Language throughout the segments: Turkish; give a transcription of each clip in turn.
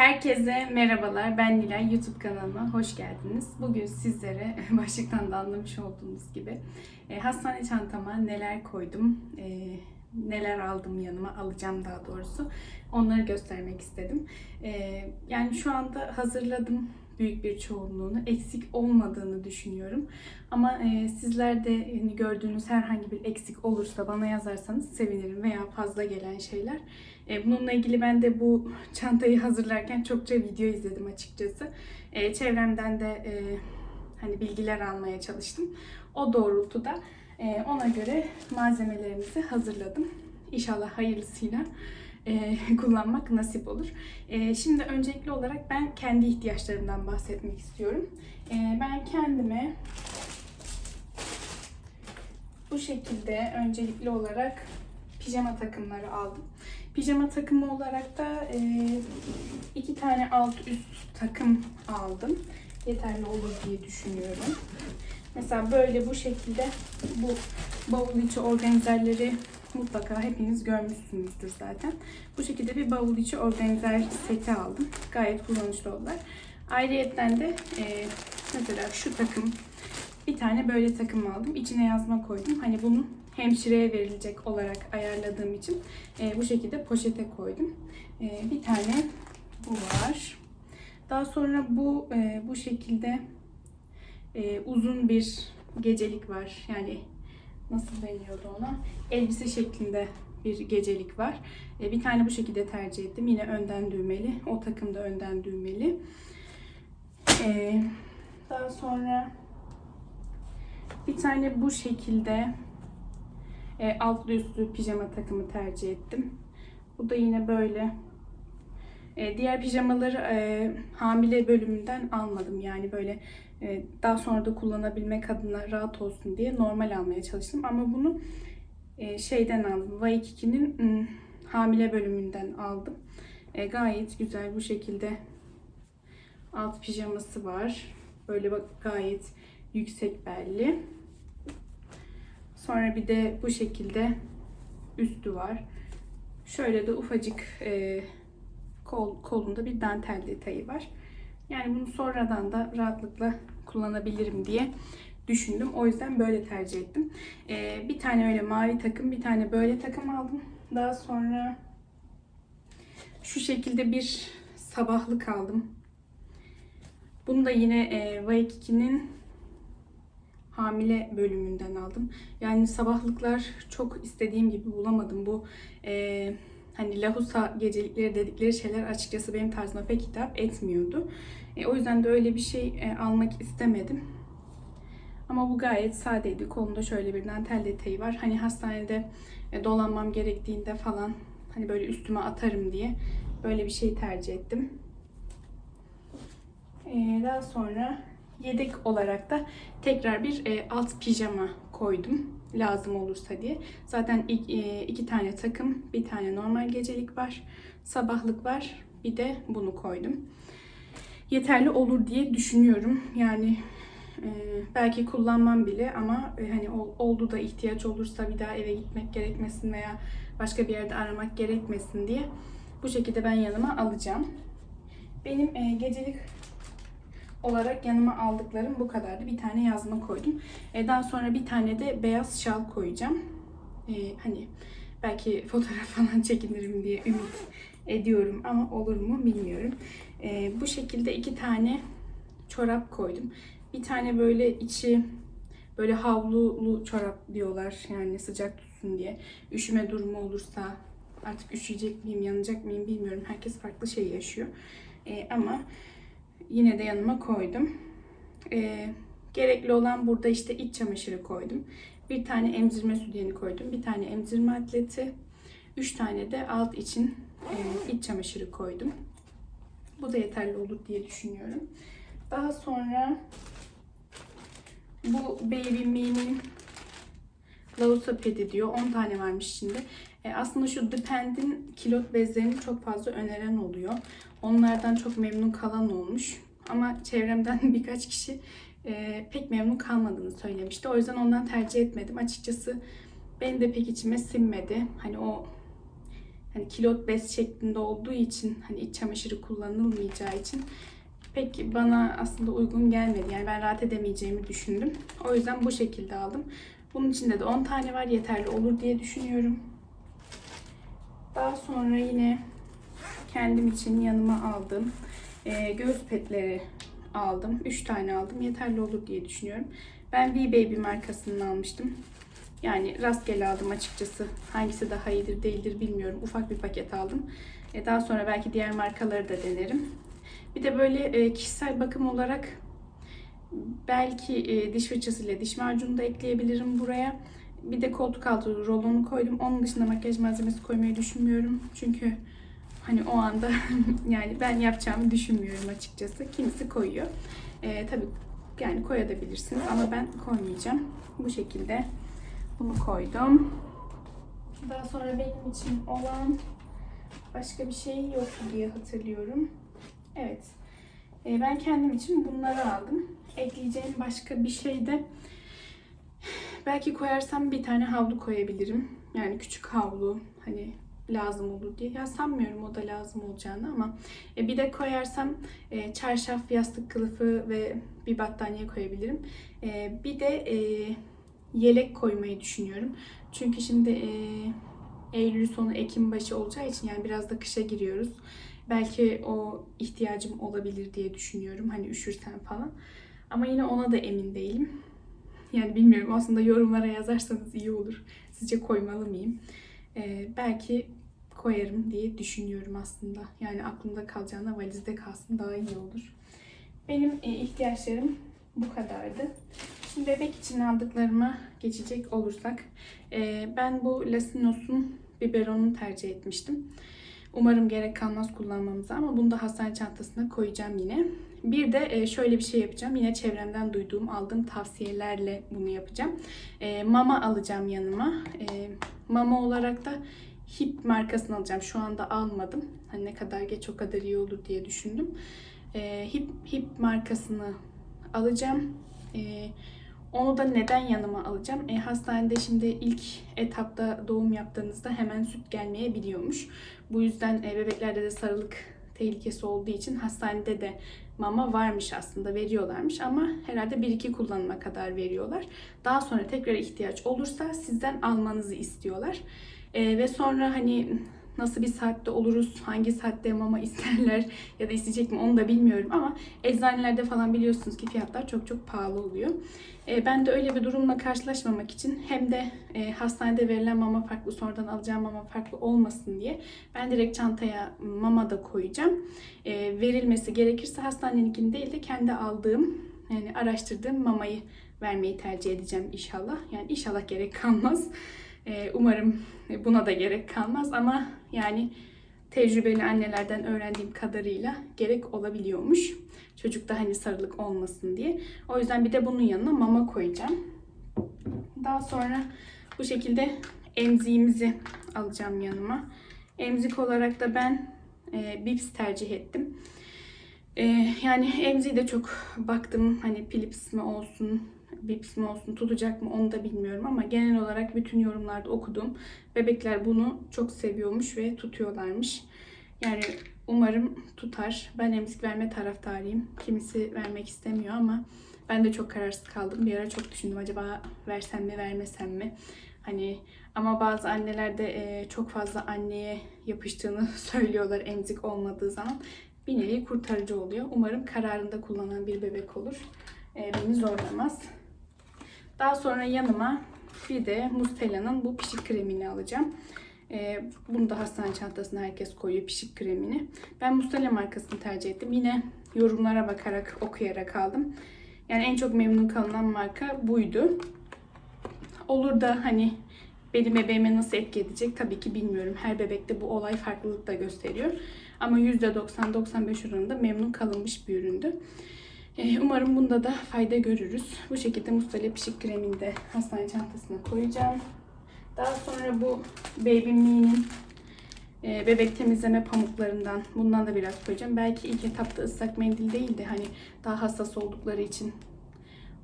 Herkese merhabalar. Ben Nilay. YouTube kanalıma hoş geldiniz. Bugün sizlere başlıktan da anlamış olduğunuz gibi e, hastane çantama neler koydum, e, neler aldım yanıma, alacağım daha doğrusu. Onları göstermek istedim. E, yani şu anda hazırladım büyük bir çoğunluğunu. Eksik olmadığını düşünüyorum. Ama e, sizler de yani gördüğünüz herhangi bir eksik olursa bana yazarsanız sevinirim veya fazla gelen şeyler. E, bununla ilgili ben de bu çantayı hazırlarken çokça video izledim açıkçası. E, çevremden de e, hani bilgiler almaya çalıştım. O doğrultuda e, ona göre malzemelerimizi hazırladım. İnşallah hayırlısıyla e, kullanmak nasip olur. E, şimdi öncelikli olarak ben kendi ihtiyaçlarımdan bahsetmek istiyorum. E, ben kendime bu şekilde öncelikli olarak pijama takımları aldım. Pijama takımı olarak da e, iki tane alt üst takım aldım. Yeterli olur diye düşünüyorum. Mesela böyle bu şekilde bu bavul içi organizerleri mutlaka hepiniz görmüşsünüzdür zaten. Bu şekilde bir bavul içi organizer seti aldım. Gayet kullanışlı oldular. Ayrıyetten de e, mesela şu takım bir tane böyle takım aldım. İçine yazma koydum. Hani bunu hemşireye verilecek olarak ayarladığım için e, bu şekilde poşete koydum. E, bir tane bu var. Daha sonra bu e, bu şekilde e, uzun bir gecelik var. Yani nasıl deniyordu ona? Elbise şeklinde bir gecelik var. E, bir tane bu şekilde tercih ettim. Yine önden düğmeli. O takım da önden düğmeli. E, daha sonra bir tane bu şekilde e, altlı üstlü pijama takımı tercih ettim. Bu da yine böyle. Diğer pijamaları hamile bölümünden almadım. Yani böyle daha sonra da kullanabilmek adına rahat olsun diye normal almaya çalıştım. Ama bunu e, şeyden aldım. Waikiki'nin ım, hamile bölümünden aldım. E, gayet güzel bu şekilde alt pijaması var. Böyle bak gayet yüksek belli. Sonra bir de bu şekilde üstü var. Şöyle de ufacık e, kol kolunda bir dantel detayı var. Yani bunu sonradan da rahatlıkla kullanabilirim diye düşündüm. O yüzden böyle tercih ettim. E, bir tane öyle mavi takım, bir tane böyle takım aldım. Daha sonra şu şekilde bir sabahlık aldım. Bunu da yine e, Waikiki'nin hamile bölümünden aldım. Yani sabahlıklar çok istediğim gibi bulamadım. Bu e, hani lahusa gecelikleri dedikleri şeyler açıkçası benim tarzıma pek hitap etmiyordu. E, o yüzden de öyle bir şey e, almak istemedim. Ama bu gayet sadeydi. Kolunda şöyle bir dantel detayı var. Hani hastanede e, dolanmam gerektiğinde falan hani böyle üstüme atarım diye böyle bir şey tercih ettim. E, daha sonra yedek olarak da tekrar bir e, alt pijama koydum lazım olursa diye. Zaten e, iki tane takım, bir tane normal gecelik var, sabahlık var, bir de bunu koydum. Yeterli olur diye düşünüyorum. Yani e, belki kullanmam bile ama e, hani ol, oldu da ihtiyaç olursa bir daha eve gitmek gerekmesin veya başka bir yerde aramak gerekmesin diye bu şekilde ben yanıma alacağım. Benim gecelik olarak yanıma aldıklarım bu kadardı. Bir tane yazma koydum. E, daha sonra bir tane de beyaz şal koyacağım. E, hani belki fotoğraf falan çekinirim diye ümit ediyorum ama olur mu bilmiyorum. E, bu şekilde iki tane çorap koydum. Bir tane böyle içi böyle havlulu çorap diyorlar yani sıcak tutsun diye. Üşüme durumu olursa artık üşüyecek miyim, yanacak mıyım bilmiyorum. Herkes farklı şey yaşıyor. E, ama yine de yanıma koydum. E, gerekli olan burada işte iç çamaşırı koydum. Bir tane emzirme sütyeni koydum. Bir tane emzirme atleti. Üç tane de alt için e, iç çamaşırı koydum. Bu da yeterli olur diye düşünüyorum. Daha sonra bu Baby Me'nin Lausa Pedi diyor. 10 tane varmış şimdi. E, aslında şu Depend'in kilot bezlerini çok fazla öneren oluyor. Onlardan çok memnun kalan olmuş. Ama çevremden birkaç kişi e, pek memnun kalmadığını söylemişti. O yüzden ondan tercih etmedim. Açıkçası benim de pek içime sinmedi. Hani o hani kilot bez şeklinde olduğu için hani iç çamaşırı kullanılmayacağı için pek bana aslında uygun gelmedi. Yani ben rahat edemeyeceğimi düşündüm. O yüzden bu şekilde aldım. Bunun içinde de 10 tane var. Yeterli olur diye düşünüyorum. Daha sonra yine kendim için yanıma aldım. Ee, göğüs petleri aldım. 3 tane aldım. Yeterli olur diye düşünüyorum. Ben V-Baby markasından almıştım. Yani rastgele aldım açıkçası. Hangisi daha iyidir değildir bilmiyorum. Ufak bir paket aldım. Ee, daha sonra belki diğer markaları da denerim. Bir de böyle e, kişisel bakım olarak belki e, diş fırçasıyla diş macunu da ekleyebilirim buraya. Bir de koltuk altı rolonu koydum. Onun dışında makyaj malzemesi koymayı düşünmüyorum. Çünkü hani o anda yani ben yapacağımı düşünmüyorum açıkçası. Kimisi koyuyor. E, tabii yani koyabilirsiniz ama ben koymayacağım. Bu şekilde bunu koydum. Daha sonra benim için olan başka bir şey yoktu diye hatırlıyorum. Evet. E, ben kendim için bunları aldım. Ekleyeceğim başka bir şey de belki koyarsam bir tane havlu koyabilirim. Yani küçük havlu hani lazım olur diye. Ya sanmıyorum o da lazım olacağını ama e, bir de koyarsam e, çarşaf, yastık kılıfı ve bir battaniye koyabilirim. E, bir de e, yelek koymayı düşünüyorum. Çünkü şimdi e, Eylül sonu Ekim başı olacağı için yani biraz da kışa giriyoruz. Belki o ihtiyacım olabilir diye düşünüyorum. Hani üşürsem falan. Ama yine ona da emin değilim. Yani bilmiyorum aslında yorumlara yazarsanız iyi olur. Sizce koymalı mıyım? Ee, belki koyarım diye düşünüyorum aslında. Yani aklımda kalacağına valizde kalsın daha iyi olur. Benim e, ihtiyaçlarım bu kadardı. Şimdi bebek için aldıklarıma geçecek olursak. e, ben bu Lasinos'un biberonunu tercih etmiştim. Umarım gerek kalmaz kullanmamıza ama bunu da hastane çantasına koyacağım yine. Bir de e, şöyle bir şey yapacağım. Yine çevremden duyduğum, aldığım tavsiyelerle bunu yapacağım. E, mama alacağım yanıma. E, mama olarak da Hip markasını alacağım. Şu anda almadım. Hani ne kadar geç o kadar iyi olur diye düşündüm. Hip, Hip markasını alacağım. Onu da neden yanıma alacağım? E, hastanede şimdi ilk etapta doğum yaptığınızda hemen süt gelmeyebiliyormuş. Bu yüzden e, bebeklerde de sarılık tehlikesi olduğu için hastanede de mama varmış aslında veriyorlarmış ama herhalde 1-2 kullanıma kadar veriyorlar. Daha sonra tekrar ihtiyaç olursa sizden almanızı istiyorlar. E, ve sonra hani nasıl bir saatte oluruz, hangi saatte mama isterler ya da isteyecek mi onu da bilmiyorum ama eczanelerde falan biliyorsunuz ki fiyatlar çok çok pahalı oluyor. E, ben de öyle bir durumla karşılaşmamak için hem de e, hastanede verilen mama farklı, sonradan alacağım mama farklı olmasın diye ben direkt çantaya mama da koyacağım. E, verilmesi gerekirse hastaneninkini değil de kendi aldığım, yani araştırdığım mamayı vermeyi tercih edeceğim inşallah. Yani inşallah gerek kalmaz. E, umarım buna da gerek kalmaz ama yani tecrübeli annelerden öğrendiğim kadarıyla gerek olabiliyormuş. Çocukta hani sarılık olmasın diye. O yüzden bir de bunun yanına mama koyacağım. Daha sonra bu şekilde emziğimizi alacağım yanıma. Emzik olarak da ben e, Bips tercih ettim. E, yani emziği de çok baktım hani Philips mi olsun, Bips mi olsun tutacak mı onu da bilmiyorum ama genel olarak bütün yorumlarda okudum. Bebekler bunu çok seviyormuş ve tutuyorlarmış. Yani umarım tutar. Ben emzik verme taraftarıyım. Kimisi vermek istemiyor ama ben de çok kararsız kaldım. Bir ara çok düşündüm acaba versem mi vermesem mi? Hani ama bazı anneler de e, çok fazla anneye yapıştığını söylüyorlar emzik olmadığı zaman. Bir nevi kurtarıcı oluyor. Umarım kararında kullanan bir bebek olur. E, beni zorlamaz. Daha sonra yanıma bir de Mustela'nın bu pişik kremini alacağım. Ee, bunu da hastane çantasına herkes koyuyor pişik kremini. Ben Mustela markasını tercih ettim. Yine yorumlara bakarak, okuyarak aldım. Yani en çok memnun kalınan marka buydu. Olur da hani benim bebeğime nasıl etki edecek tabii ki bilmiyorum. Her bebekte bu olay farklılık da gösteriyor. Ama %90-95 oranında memnun kalınmış bir üründü. Ee, umarım bunda da fayda görürüz. Bu şekilde Mustela pişik kremini de hastane çantasına koyacağım. Daha sonra bu Baby Me'nin e, bebek temizleme pamuklarından bundan da biraz koyacağım. Belki ilk etapta ıslak mendil değil de hani daha hassas oldukları için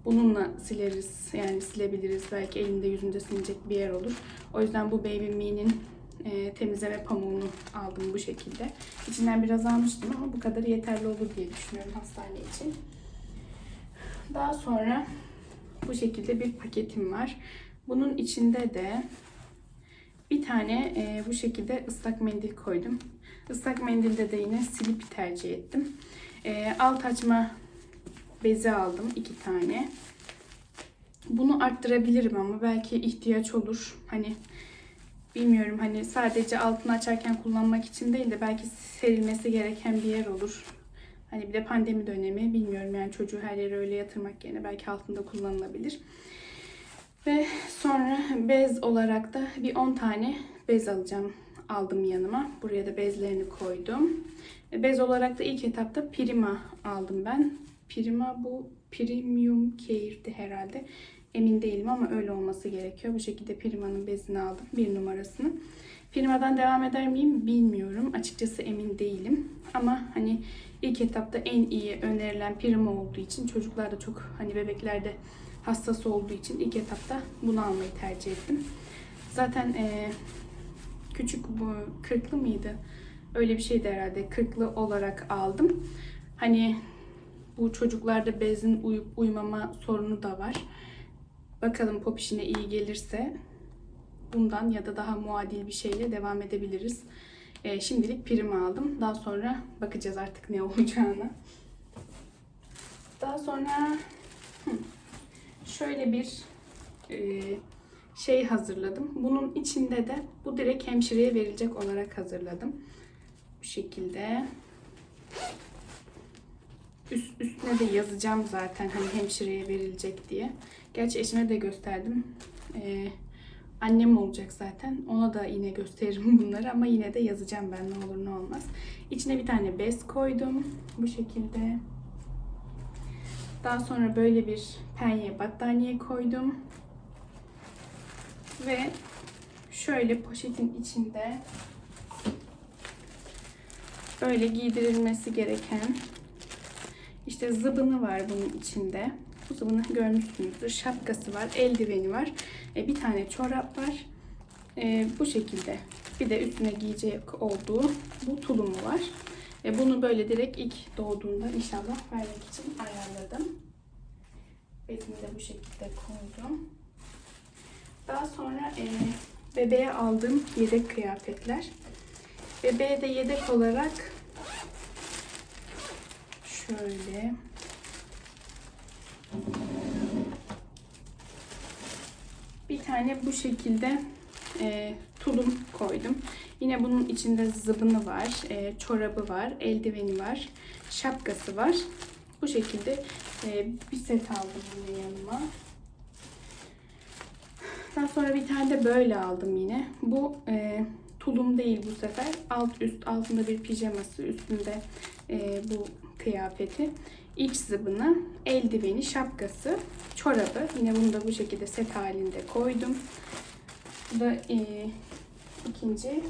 bununla sileriz. Yani silebiliriz. Belki elinde yüzünde silecek bir yer olur. O yüzden bu Baby Me'nin e, temizleme pamuğunu aldım bu şekilde. İçinden biraz almıştım ama bu kadar yeterli olur diye düşünüyorum hastane için. Daha sonra bu şekilde bir paketim var. Bunun içinde de bir tane e, bu şekilde ıslak mendil koydum. Islak mendilde de yine silip tercih ettim. E, alt açma bezi aldım iki tane. Bunu arttırabilirim ama belki ihtiyaç olur. Hani bilmiyorum hani sadece altını açarken kullanmak için değil de belki serilmesi gereken bir yer olur. Hani bir de pandemi dönemi bilmiyorum yani çocuğu her yere öyle yatırmak yerine belki altında kullanılabilir. Ve sonra bez olarak da bir 10 tane bez alacağım. Aldım yanıma. Buraya da bezlerini koydum. E, Bez olarak da ilk etapta Prima aldım ben. Prima bu Premium Care'di herhalde. Emin değilim ama öyle olması gerekiyor. Bu şekilde Prima'nın bezini aldım. Bir numarasını. Prima'dan devam eder miyim bilmiyorum. Açıkçası emin değilim. Ama hani ilk etapta en iyi önerilen Prima olduğu için çocuklar da çok hani bebeklerde hassas olduğu için ilk etapta bunu almayı tercih ettim. Zaten eee, küçük bu kırklı mıydı? Öyle bir şeydi herhalde. Kırklı olarak aldım. Hani bu çocuklarda bezin uyup uyumama sorunu da var. Bakalım pop işine iyi gelirse bundan ya da daha muadil bir şeyle devam edebiliriz. Ee, şimdilik prim aldım. Daha sonra bakacağız artık ne olacağına. Daha sonra şöyle bir e, şey hazırladım. Bunun içinde de bu direkt hemşireye verilecek olarak hazırladım. Bu şekilde. Üst, üstüne de yazacağım zaten hani hemşireye verilecek diye. Gerçi eşime de gösterdim. Ee, annem olacak zaten. Ona da yine gösteririm bunları ama yine de yazacağım ben ne olur ne olmaz. İçine bir tane bez koydum. Bu şekilde. Daha sonra böyle bir penye battaniye koydum. Ve şöyle poşetin içinde böyle giydirilmesi gereken işte zıbını var bunun içinde. Zıbını görmüşsünüzdür. Şapkası var, eldiveni var. E, bir tane çorap var. E, bu şekilde. Bir de üstüne giyecek olduğu bu tulumu var. E, bunu böyle direkt ilk doğduğunda inşallah vermek için ayarladım. Bezini de bu şekilde koydum. Daha sonra e, bebeğe aldığım yedek kıyafetler. Bebeğe de yedek olarak şöyle bir tane bu şekilde e, tulum koydum. Yine bunun içinde zıbını var, e, çorabı var, eldiveni var, şapkası var. Bu şekilde e, bir set aldım yine yanıma. Daha sonra bir tane de böyle aldım yine. Bu e, tulum değil bu sefer. Alt üst altında bir pijaması üstünde e, bu kıyafeti. İç zıbını, eldiveni, şapkası, çorabı. Yine bunu da bu şekilde set halinde koydum. Bu da e, ikinci.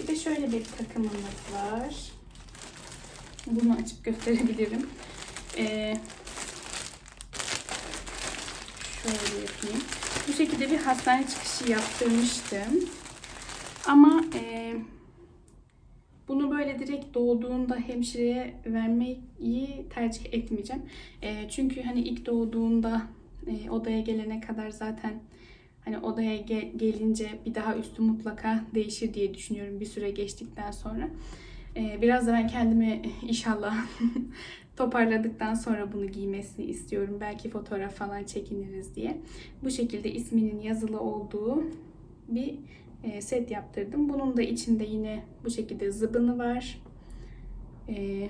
Bir de şöyle bir takımımız var. Bunu açıp gösterebilirim. E, şöyle yapayım. Bu şekilde bir hastane çıkışı yaptırmıştım. Ama e, bunu böyle direkt doğduğunda hemşireye vermeyi tercih etmeyeceğim. E, çünkü hani ilk doğduğunda e, odaya gelene kadar zaten hani odaya ge- gelince bir daha üstü mutlaka değişir diye düşünüyorum bir süre geçtikten sonra. E, biraz da ben kendimi inşallah toparladıktan sonra bunu giymesini istiyorum. Belki fotoğraf falan çekiniriz diye. Bu şekilde isminin yazılı olduğu bir e, set yaptırdım. Bunun da içinde yine bu şekilde zıbını var. E,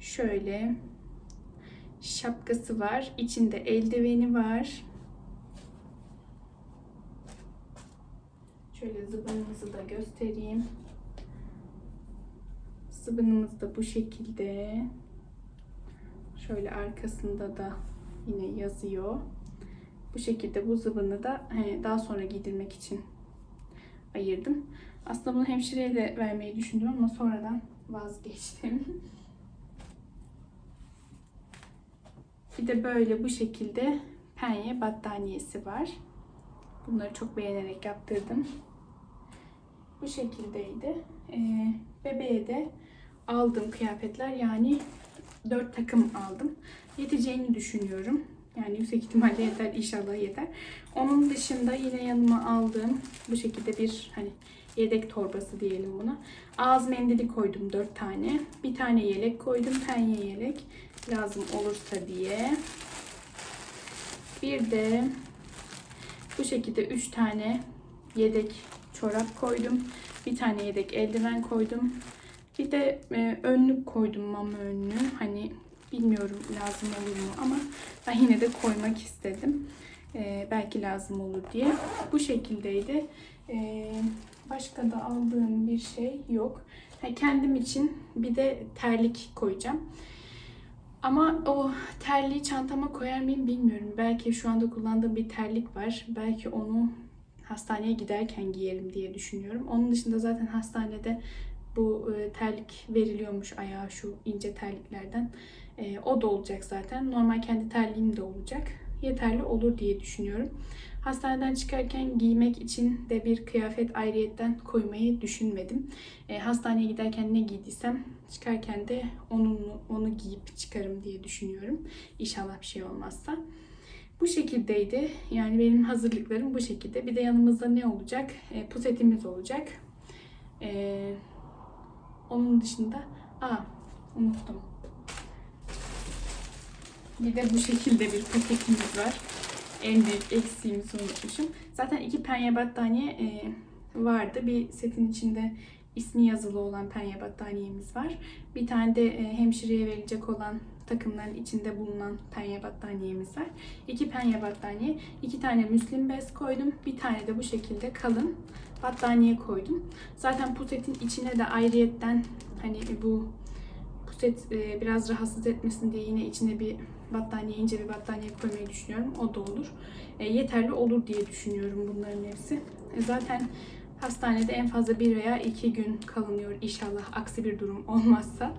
şöyle şapkası var. İçinde eldiveni var. Şöyle zıbınımızı da göstereyim. Zıbınımız da bu şekilde. Şöyle arkasında da yine yazıyor. Bu şekilde bu zıbını da daha sonra giydirmek için ayırdım. Aslında bunu hemşireye de vermeyi düşündüm ama sonradan vazgeçtim. Bir de böyle bu şekilde penye battaniyesi var. Bunları çok beğenerek yaptırdım. bu şekildeydi. Ee, bebeğe de aldığım kıyafetler yani 4 takım aldım. Yeteceğini düşünüyorum. Yani yüksek ihtimalle yeter, inşallah yeter. Onun dışında yine yanıma aldığım bu şekilde bir hani yedek torbası diyelim buna. Ağız mendili koydum 4 tane. Bir tane yelek koydum, penye yelek lazım olursa diye. Bir de bu şekilde 3 tane yedek çorap koydum. Bir tane yedek eldiven koydum. Bir de e, önlük koydum mama önlüğü. Hani bilmiyorum lazım olur mu ama ben yine de koymak istedim. E, belki lazım olur diye. Bu şekildeydi. E, başka da aldığım bir şey yok. Ha, kendim için bir de terlik koyacağım. Ama o terliği çantama koyar mıyım bilmiyorum. Belki şu anda kullandığım bir terlik var. Belki onu hastaneye giderken giyerim diye düşünüyorum. Onun dışında zaten hastanede bu e, terlik veriliyormuş ayağa şu ince terliklerden. E, o da olacak zaten. Normal kendi terliğim de olacak. Yeterli olur diye düşünüyorum. Hastaneden çıkarken giymek için de bir kıyafet ayrıyetten koymayı düşünmedim. E, hastaneye giderken ne giydiysem çıkarken de onu, onu giyip çıkarım diye düşünüyorum. İnşallah bir şey olmazsa. Bu şekildeydi. Yani benim hazırlıklarım bu şekilde. Bir de yanımızda ne olacak? E, pusetimiz olacak. E, onun dışında... Aa unuttum. Bir de bu şekilde bir paketimiz var. En büyük eksiğimizi unutmuşum. Zaten iki penye battaniye e, vardı. Bir setin içinde ismi yazılı olan penye battaniyemiz var. Bir tane de e, hemşireye verilecek olan takımların içinde bulunan penye battaniyemiz var. İki penye battaniye, iki tane müslim bez koydum. Bir tane de bu şekilde kalın battaniye koydum. Zaten pusetin içine de ayrıyetten hani bu puset e, biraz rahatsız etmesin diye yine içine bir battaniye, ince bir battaniye koymayı düşünüyorum. O da olur. E, yeterli olur diye düşünüyorum bunların hepsi. E, zaten hastanede en fazla bir veya iki gün kalınıyor inşallah aksi bir durum olmazsa.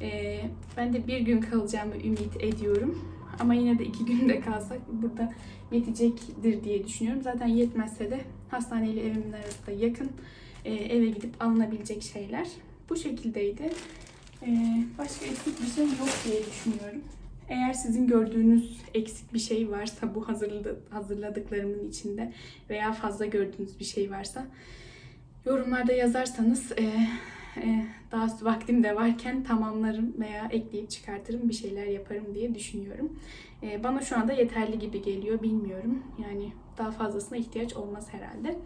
E, ben de bir gün kalacağımı ümit ediyorum. Ama yine de iki günde kalsak burada yetecektir diye düşünüyorum. Zaten yetmezse de hastaneyle evimin arasında yakın. E, eve gidip alınabilecek şeyler. Bu şekildeydi. E, başka eksik bir şey yok diye düşünüyorum. Eğer sizin gördüğünüz eksik bir şey varsa bu hazırladı, hazırladıklarımın içinde veya fazla gördüğünüz bir şey varsa yorumlarda yazarsanız e, e, daha vaktim de varken tamamlarım veya ekleyip çıkartırım bir şeyler yaparım diye düşünüyorum. E, bana şu anda yeterli gibi geliyor bilmiyorum. Yani daha fazlasına ihtiyaç olmaz herhalde.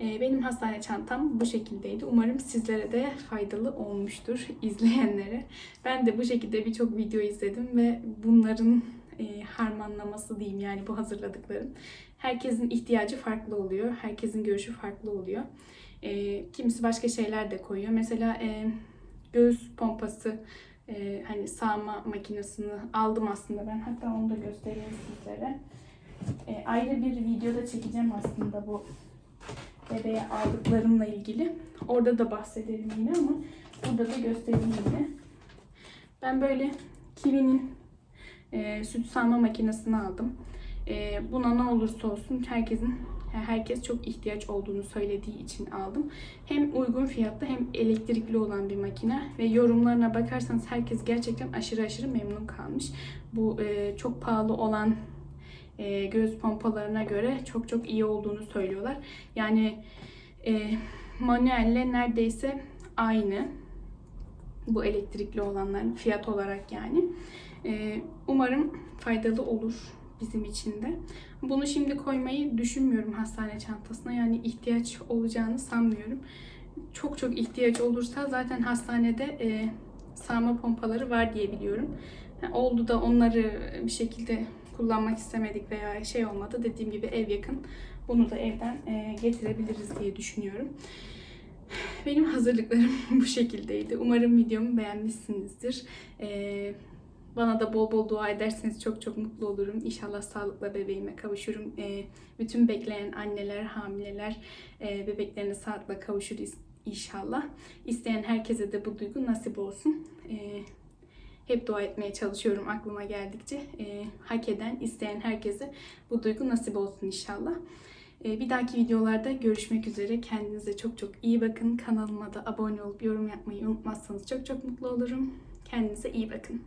E, benim hastane çantam bu şekildeydi. Umarım sizlere de faydalı olmuştur izleyenlere. Ben de bu şekilde birçok video izledim ve bunların e, harmanlaması diyeyim yani bu hazırladıklarım. Herkesin ihtiyacı farklı oluyor. Herkesin görüşü farklı oluyor. E, kimisi başka şeyler de koyuyor. Mesela e, göğüs pompası e, hani sağma makinesini aldım aslında ben. Hatta onu da göstereyim sizlere. E, ayrı bir videoda çekeceğim aslında bu bebeğe aldıklarımla ilgili. Orada da bahsedelim yine ama burada da göstereyim yine. Ben böyle Kiwi'nin e, süt sağma makinesini aldım. E, buna ne olursa olsun herkesin herkes çok ihtiyaç olduğunu söylediği için aldım. Hem uygun fiyatlı hem elektrikli olan bir makine ve yorumlarına bakarsanız herkes gerçekten aşırı aşırı memnun kalmış. Bu e, çok pahalı olan e, göğüs pompalarına göre çok çok iyi olduğunu söylüyorlar. Yani e, manuelle neredeyse aynı bu elektrikli olanların fiyat olarak yani. E, umarım faydalı olur bizim için de. Bunu şimdi koymayı düşünmüyorum hastane çantasına. Yani ihtiyaç olacağını sanmıyorum. Çok çok ihtiyaç olursa zaten hastanede e, sağma pompaları var diye biliyorum. Yani oldu da onları bir şekilde kullanmak istemedik veya şey olmadı. Dediğim gibi ev yakın. Bunu da evden e, getirebiliriz diye düşünüyorum. Benim hazırlıklarım bu şekildeydi. Umarım videomu beğenmişsinizdir. E, bana da bol bol dua ederseniz çok çok mutlu olurum. İnşallah sağlıkla bebeğime kavuşurum. E, bütün bekleyen anneler, hamileler e, bebeklerine sağlıkla kavuşur inşallah. İsteyen herkese de bu duygu nasip olsun. E, hep dua etmeye çalışıyorum aklıma geldikçe. E, hak eden, isteyen herkese bu duygu nasip olsun inşallah. Ee, bir dahaki videolarda görüşmek üzere. Kendinize çok çok iyi bakın. Kanalıma da abone olup yorum yapmayı unutmazsanız çok çok mutlu olurum. Kendinize iyi bakın.